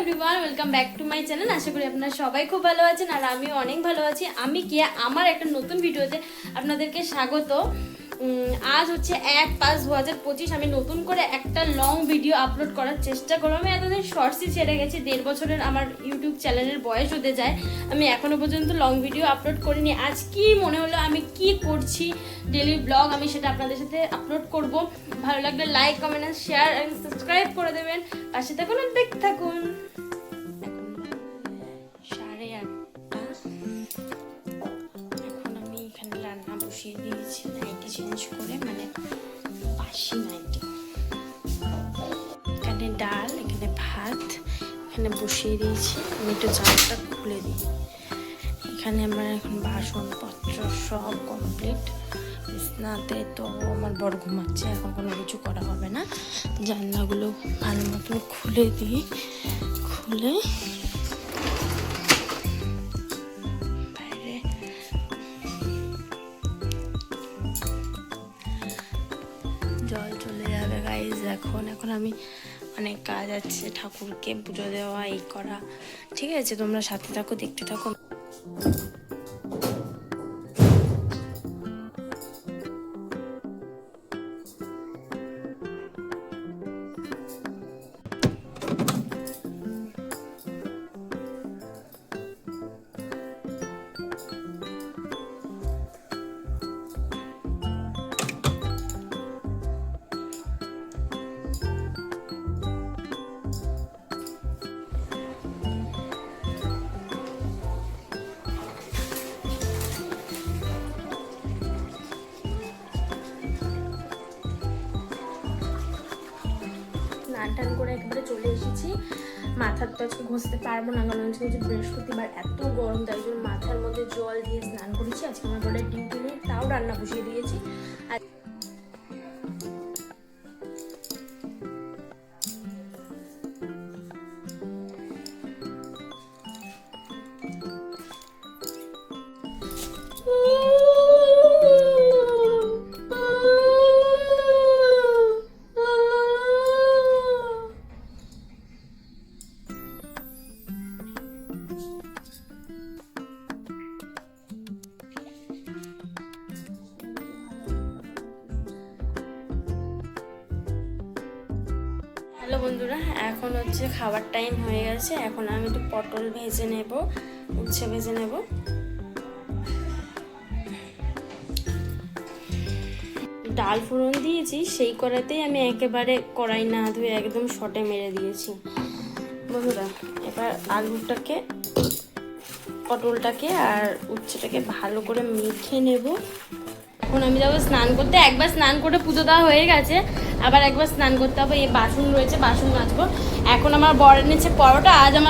Everyone welcome back to my channel আশা করি আপনারা সবাই খুব ভালো আছেন আর আমি অনেক ভালো আছি। আমি কি আমার একটা নতুন ভিডিওতে আপনাদেরকে স্বাগত। আজ হচ্ছে এক পাঁচ দু হাজার পঁচিশ। আমি নতুন করে একটা লং ভিডিও আপলোড করার চেষ্টা করব আমি এতদিন শর্টসই ছেড়ে গেছি। দেড় বছরের আমার ইউটিউব চ্যানেলের বয়স হতে যায়। আমি এখনও পর্যন্ত লং ভিডিও আপলোড করিনি। আজ কি মনে হলো, আমি কি করছি? ডেলি ব্লগ আমি সেটা আপনাদের সাথে আপলোড করব। ভালো লাগলে like comment share and subscribe করে দেবেন। পাশে থাকুন আর দেখতে থাকুন। সাড়ে আটটা। এখন আমি এখানে রান্না বসিয়ে দিয়েছি। চেঞ্জ করে মানে বাসি নাইটি। এখানে ডাল, এখানে ভাত, এখানে বসিয়ে দিয়েছি। আমি একটু জালটা খুলে দিই। এখানে আমার এখন বাসনপত্র সব কমপ্লিট বিছনাতে তো আমার বড় ঘুমাচ্ছে, এখন কোনো কিছু করা হবে না। জানলাগুলো ভালো মতো খুলে দিই। খুলে এখন এখন আমি অনেক কাজ আছে, ঠাকুরকে পুজো দেওয়া, এই করা। ঠিক আছে, তোমরা সাথে থাকো, দেখতে থাকো। স্নান টান করে একেবারে চলে এসেছি। মাথার তো আজকে ঘষতে পারব না, কারণ আজকে বৃহস্পতিবার, এত গরম, তাই জন্য মাথার মধ্যে জল দিয়ে স্নান করেছি। আজকে আমার বলে ডিউটি নেই তাও রান্না বসিয়ে দিয়েছি। আর হ্যালো বন্ধুরা, এখন হচ্ছে খাবার টাইম হয়ে গেছে। এখন আমি একটু পটল ভেজে নেব, উচ্ছে ভেজে নেব। ডাল ফোড়ন দিয়েছি, সেই কড়াতেই আমি একেবারে কড়াই না ধুয়ে একদম শটে মেরে দিয়েছি। বন্ধুরা, এবার আলুটাকে, পটলটাকে আর উচ্ছেটাকে ভালো করে মেখে নেব। এখন আমি যাব স্নান করতে, একবার স্নান করে পুজো দেওয়া হয়ে গেছে। আবার একবার স্নান করতে হবে, এই বাসন রয়েছে, বাসন মাজবো। এখন আমার বর এনেছে পরোটা, আজ আমার